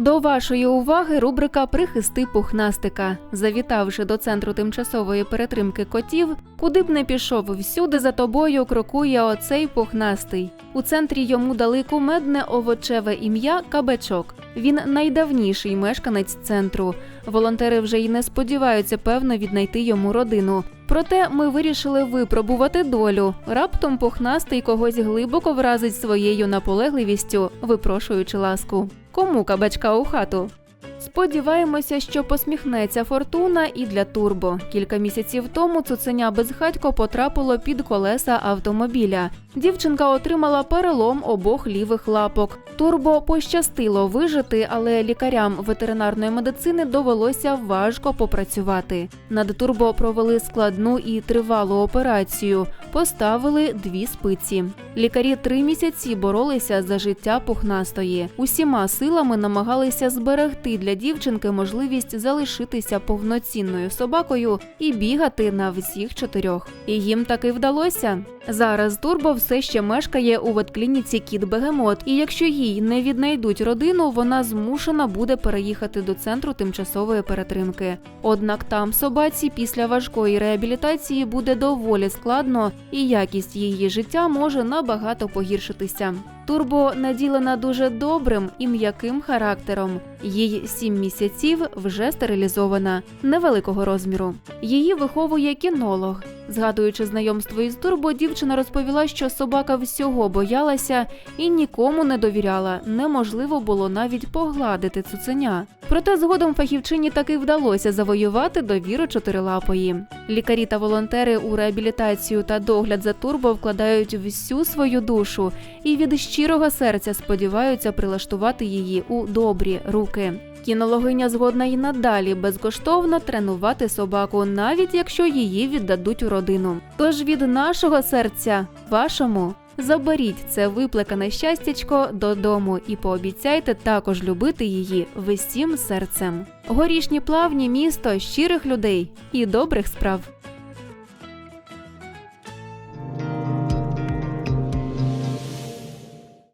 До вашої уваги рубрика Прихисти пухнастика. Завітавши до центру тимчасової перетримки котів, куди б не пішов, всюди за тобою крокує оцей пухнастий. У центрі йому дали кумедне овочеве ім'я Кабачок. Він найдавніший мешканець центру. Волонтери вже й не сподіваються певно віднайти йому родину. Проте ми вирішили випробувати долю. Раптом пухнастий когось глибоко вразить своєю наполегливістю, випрошуючи ласку. Кому кабачка у хату? Сподіваємося, що посміхнеться фортуна і для турбо. Кілька місяців тому цуценя безхатько потрапило під колеса автомобіля. Дівчинка отримала перелом обох лівих лапок. Турбо пощастило вижити, але лікарям ветеринарної медицини довелося важко попрацювати. Над турбо провели складну і тривалу операцію. Поставили дві спиці. Лікарі три місяці боролися за життя пухнастої. Усіма силами намагалися зберегти для дівчинки можливість залишитися повноцінною собакою і бігати на всіх чотирьох. І їм таки вдалося. Зараз Турбо все ще мешкає у ветклініці Кіт Бегемот, і якщо їй не віднайдуть родину, вона змушена буде переїхати до центру тимчасової перетримки. Однак там собаці після важкої реабілітації буде доволі складно, і якість її життя може набагато погіршитися. Турбо наділена дуже добрим і м'яким характером. Їй сім місяців вже стерилізована, невеликого розміру. Її виховує кінолог. Згадуючи знайомство із Турбо, дівчина розповіла, що собака всього боялася і нікому не довіряла. Неможливо було навіть погладити цуценя. Проте згодом фахівчині таки вдалося завоювати довіру чотирилапої. Лікарі та волонтери у реабілітацію та догляд за турбо вкладають всю свою душу і від щирого серця сподіваються прилаштувати її у добрі руки. Кінологиня згодна й надалі безкоштовно тренувати собаку, навіть якщо її віддадуть у родину. Тож від нашого серця, вашому, заберіть це виплекане щастячко додому і пообіцяйте також любити її всім серцем. Горішні плавні місто щирих людей і добрих справ.